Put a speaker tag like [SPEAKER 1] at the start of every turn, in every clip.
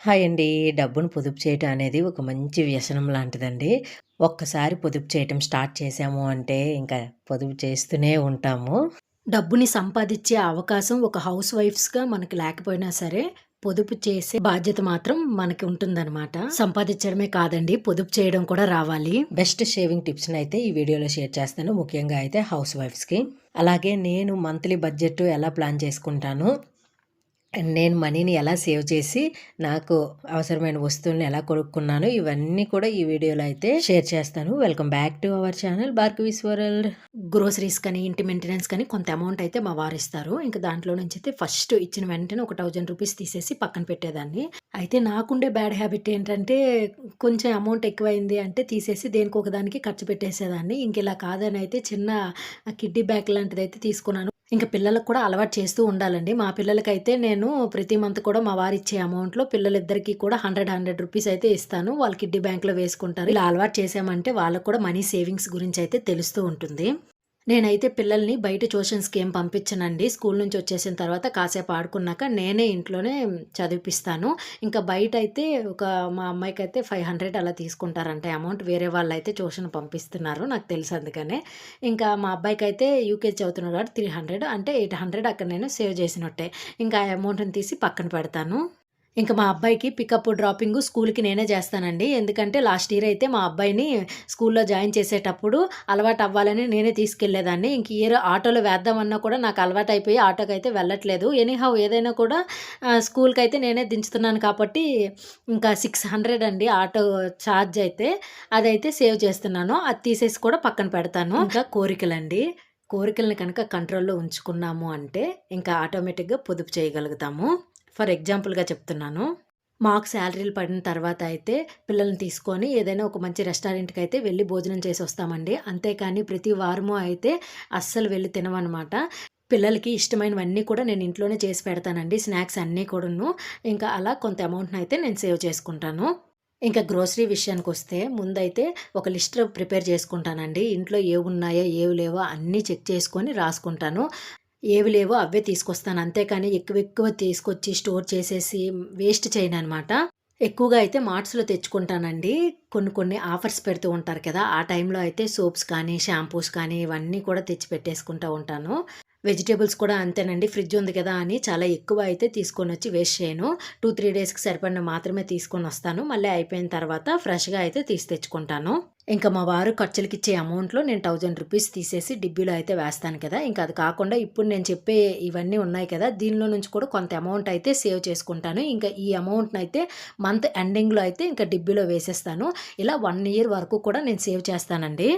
[SPEAKER 1] Hi అండి. డబ్బును పొదుపు చేయటం అనేది ఒక మంచి వ్యసనం లాంటిదండి. ఒక్కసారి పొదుపు చేయటం స్టార్ట్ చేశాము అంటే ఇంకా పొదుపు చేస్తూనే ఉంటాము.
[SPEAKER 2] డబ్బుని సంపాదించే అవకాశం ఒక హౌస్ వైఫ్స్‌గా మనకి లేకపోయినా సరే, పొదుపు చేసే బాధ్యత మాత్రం మనకి ఉంటుందనమాట. సంపాదించడమే కాదండి, పొదుపు చేయడం కూడా రావాలి.
[SPEAKER 1] బెస్ట్ షేవింగ్ టిప్స్‌నైతే ఈ వీడియోలో షేర్ చేస్తాను. ముఖ్యంగా అయితే హౌస్ వైఫ్స్‌కి. అలాగే నేను మంత్లీ బడ్జెట్ ఎలా ప్లాన్ చేసుకుంటాను నేను మనీని ఎలా సేవ్ చేసి నాకు అవసరమైన వస్తువులను ఎలా కొనుక్కున్నాను ఇవన్నీ కూడా ఈ వీడియోలో అయితే షేర్ చేస్తాను welcome back to our channel Bhargavi's world
[SPEAKER 2] groceries కానీ, ఇంటి మెయింటెనెన్స్ కానీ కొంత అమౌంట్ అయితే మా వారు ఇస్తారు. ఇంక దాంట్లో నుంచి అయితే ఫస్ట్ ఇచ్చిన వెంటనే ఒక థౌజండ్ రూపీస్ తీసేసి పక్కన పెట్టేదాన్ని. అయితే నాకుండే బ్యాడ్ హ్యాబిట్ ఏంటంటే కొంచెం అమౌంట్ ఎక్కువైంది అంటే తీసేసి దేనికి ఒకదానికి ఖర్చు పెట్టేసేదాన్ని. ఇంక ఇలా కాదని అయితే చిన్న కిడ్డీ బ్యాగ్ లాంటిదైతే తీసుకున్నాను. ఇంకా పిల్లలకు కూడా అలవాటు చేస్తూ ఉండాలండి. మా పిల్లలకైతే నేను ప్రతి మంత్ కూడా మా వారిచ్చే అమౌంట్‌లో పిల్లలిద్దరికీ కూడా 100, 100 రూపీస్ అయితే ఇస్తాను. వాళ్ళు కిడ్డీ బ్యాంక్‌లో వేసుకుంటారు. ఇలా అలవాటు చేసామంటే వాళ్ళకి కూడా మనీ సేవింగ్స్ గురించి అయితే తెలుస్తూ ఉంటుంది. నేనైతే పిల్లల్ని బయట ట్యూషన్స్‌కి ఏం పంపించనండి. స్కూల్ నుంచి వచ్చేసిన తర్వాత కాసేపు ఆడుకున్నాక నేనే ఇంట్లోనే చదివిపిస్తాను. ఇంకా బయట అయితే ఒక మా అమ్మాయికి అయితే ఫైవ్ హండ్రెడ్ అలా తీసుకుంటారంటే అమౌంట్. వేరే వాళ్ళైతే ట్యూషన్ పంపిస్తున్నారు. నాకు తెలుసు అందుకనే. ఇంకా మా అబ్బాయికి అయితే యూకేజీ చదువుతున్నాడు కాబట్టి 300 అంటే 800 అక్కడ నేను సేవ్ చేసినట్టే. ఇంకా ఆ అమౌంట్‌ని తీసి పక్కన పెడతాను. ఇంకా మా అబ్బాయికి పికప్, డ్రాపింగు స్కూల్‌కి నేనే చేస్తానండి. ఎందుకంటే లాస్ట్ ఇయర్ అయితే మా అబ్బాయిని స్కూల్‌లో జాయిన్ చేసేటప్పుడు అలవాటు అవ్వాలని నేనే తీసుకెళ్ళేదాన్ని. ఇంక ఇయర్ ఆటోలో వేద్దామన్నా కూడా నాకు అలవాటైపోయి ఆటోకి అయితే వెళ్ళట్లేదు. ఎనీహౌ ఏదైనా కూడా స్కూల్కి అయితే నేనే దించుతున్నాను కాబట్టి ఇంకా 600 అండి ఆటో ఛార్జ్ అయితే. అదైతే సేవ్ చేస్తున్నాను. అది తీసేసి కూడా పక్కన పెడతాను. ఇంకా కోరికలండి. కోరికలను కనుక కంట్రోల్‌లో ఉంచుకున్నాము అంటే ఇంకా ఆటోమేటిక్‌గా పొదుపు చేయగలుగుతాము. ఫర్ ఎగ్జాంపుల్‌గా చెప్తున్నాను. మాకు శాలరీలు పడిన తర్వాత అయితే పిల్లల్ని తీసుకొని ఏదైనా ఒక మంచి రెస్టారెంట్కి అయితే వెళ్ళి భోజనం చేసి వస్తామండి అంతేకాని ప్రతి వారము అయితే అస్సలు వెళ్ళి తినమనమాట. పిల్లలకి ఇష్టమైనవన్నీ కూడా నేను ఇంట్లోనే చేసి పెడతానండి. స్నాక్స్ అన్నీ కూడాను. ఇంకా అలా కొంత అమౌంట్ని అయితే నేను సేవ్ చేసుకుంటాను. ఇంకా గ్రోసరీ విషయానికి వస్తే ముందైతే ఒక లిస్ట్ ప్రిపేర్ చేసుకుంటానండి. ఇంట్లో ఏవున్నాయో, ఏవి లేవో అన్నీ చెక్ చేసుకొని రాసుకుంటాను. ఏవి లేవో అవే తీసుకొస్తాను. అంతేకాని ఎక్కువ ఎక్కువ తీసుకొచ్చి స్టోర్ చేసేసి వేస్ట్ చేయను అనమాట ఎక్కువగా అయితే మార్ట్స్‌లో తెచ్చుకుంటానండి. కొన్ని కొన్ని ఆఫర్స్ పెడుతూ ఉంటారు కదా! ఆ టైంలో అయితే సోప్స్ కానీ, షాంపూస్ కానీ ఇవన్నీ కూడా తెచ్చి పెట్టేసుకుంటా ఉంటాను. వెజిటేబుల్స్ కూడా అంతేనండి. ఫ్రిడ్జ్ ఉంది కదా అని చాలా ఎక్కువ అయితే తీసుకొని వచ్చి వేస్ట్ చేయను. 2, 3 డేస్‌కి సరిపడిన మాత్రమే తీసుకొని వస్తాను మళ్ళీ అయిపోయిన తర్వాత ఫ్రెష్‌గా అయితే తీసి తెచ్చుకుంటాను. ఇంకా మా వారు ఖర్చులకిచ్చే అమౌంట్‌లో నేను థౌజండ్ రూపీస్ తీసేసి డిబ్బీలో అయితే వేస్తాను కదా! ఇంకా అది కాకుండా ఇప్పుడు నేను చెప్పే ఇవన్నీ ఉన్నాయి కదా! దీనిలో నుంచి కూడా కొంత అమౌంట్ అయితే సేవ్ చేసుకుంటాను. ఇంకా ఈ అమౌంట్‌నయితే మంత్ ఎండింగ్‌లో అయితే ఇంకా డిబ్బీలో వేసేస్తాను. ఇలా వన్ ఇయర్ వరకు కూడా నేను సేవ్ చేస్తానండి.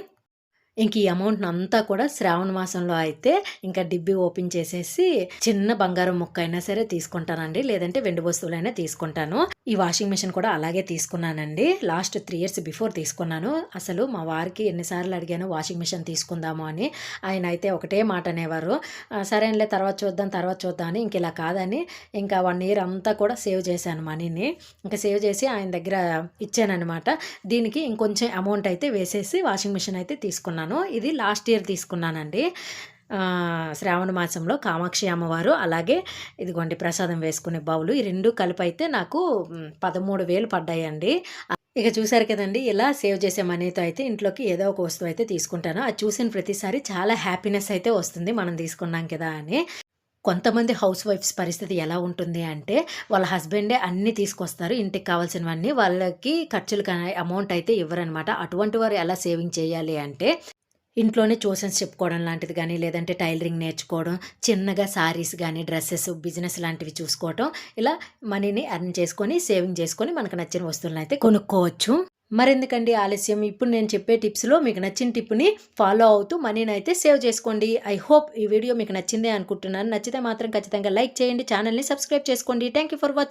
[SPEAKER 2] ఇంక ఈ అమౌంట్ని అంతా కూడా శ్రావణ మాసంలో అయితే ఇంకా డిబ్బి ఓపెన్ చేసేసి చిన్న బంగారం ముక్క అయినా సరే తీసుకుంటానండి. లేదంటే వెండి వస్తువులైనా తీసుకుంటాను. ఈ వాషింగ్ మిషన్ కూడా అలాగే తీసుకున్నానండి. లాస్ట్ త్రీ ఇయర్స్ బిఫోర్ తీసుకున్నాను. అసలు మా వారికి ఎన్నిసార్లు అడిగాను అడిగానో వాషింగ్ మిషన్ తీసుకుందాము అని. ఆయన అయితే ఒకటే మాట అనేవారు. ఆహ్, తర్వాత చూద్దాం, తర్వాత చూద్దాం అని. ఇంక ఇలా కాదని ఇంకా వన్ ఇయర్ అంతా కూడా సేవ్ చేశాను మనీని. ఇంకా సేవ్ చేసి ఆయన దగ్గర ఇచ్చానమాట దీనికి ఇంకొంచెం అమౌంట్ అయితే వేసేసి వాషింగ్ మిషన్ అయితే తీసుకున్నాను. ఇది లాస్ట్ ఇయర్ తీసుకున్నానండి. శ్రావణ మాసంలో కామాక్షి అమ్మవారు అలాగే ఇదిగోండి ప్రసాదం వేసుకునే బౌలు ఈ రెండు కలిపైతే నాకు పదమూడు వేలు పడ్డాయండి. ఇక చూసారు కదండి ఇలా సేవ్ చేసే మనీతో అయితే ఇంట్లోకి ఏదో ఒక వస్తువు అయితే తీసుకుంటాను. అది చూసిన ప్రతిసారి చాలా హ్యాపీనెస్ అయితే వస్తుంది. మనం తీసుకున్నాం కదా! అని. కొంతమంది హౌస్ వైఫ్స్ పరిస్థితి ఎలా ఉంటుంది అంటే వాళ్ళ హస్బెండే అన్నీ తీసుకొస్తారు. ఇంటికి కావాల్సినవన్నీ. వాళ్ళకి ఖర్చులు అమౌంట్ అయితే ఇవ్వరనమాట. అటువంటి వారు ఎలా సేవింగ్ చేయాలి అంటే ఇంట్లోనే ట్యూషన్స్ చెప్పుకోవడం లాంటిది కానీ లేదంటే టైలరింగ్ నేర్చుకోవడం, చిన్నగా సారీస్ కానీ డ్రెస్సెస్ బిజినెస్ లాంటివి చూసుకోవటం. ఇలా మనీని ఎర్న్ చేసుకొని, సేవింగ్ చేసుకొని మనకు నచ్చిన వస్తువులనైతే కొనుక్కోవచ్చు. మరెందుకండి ఆలస్యం ఇప్పుడు నేను చెప్పే టిప్స్‌లో మీకు నచ్చిన టిప్‌ని ఫాలో అవుతూ మనీని అయితే సేవ్ చేసుకోండి. ఐ హోప్ ఈ వీడియో మీకు నచ్చిందే అనుకుంటున్నాను. నచ్చితే మాత్రం ఖచ్చితంగా లైక్ చేయండి. ఛానల్ని సబ్స్క్రైబ్ చేసుకోండి. Thank you for watching.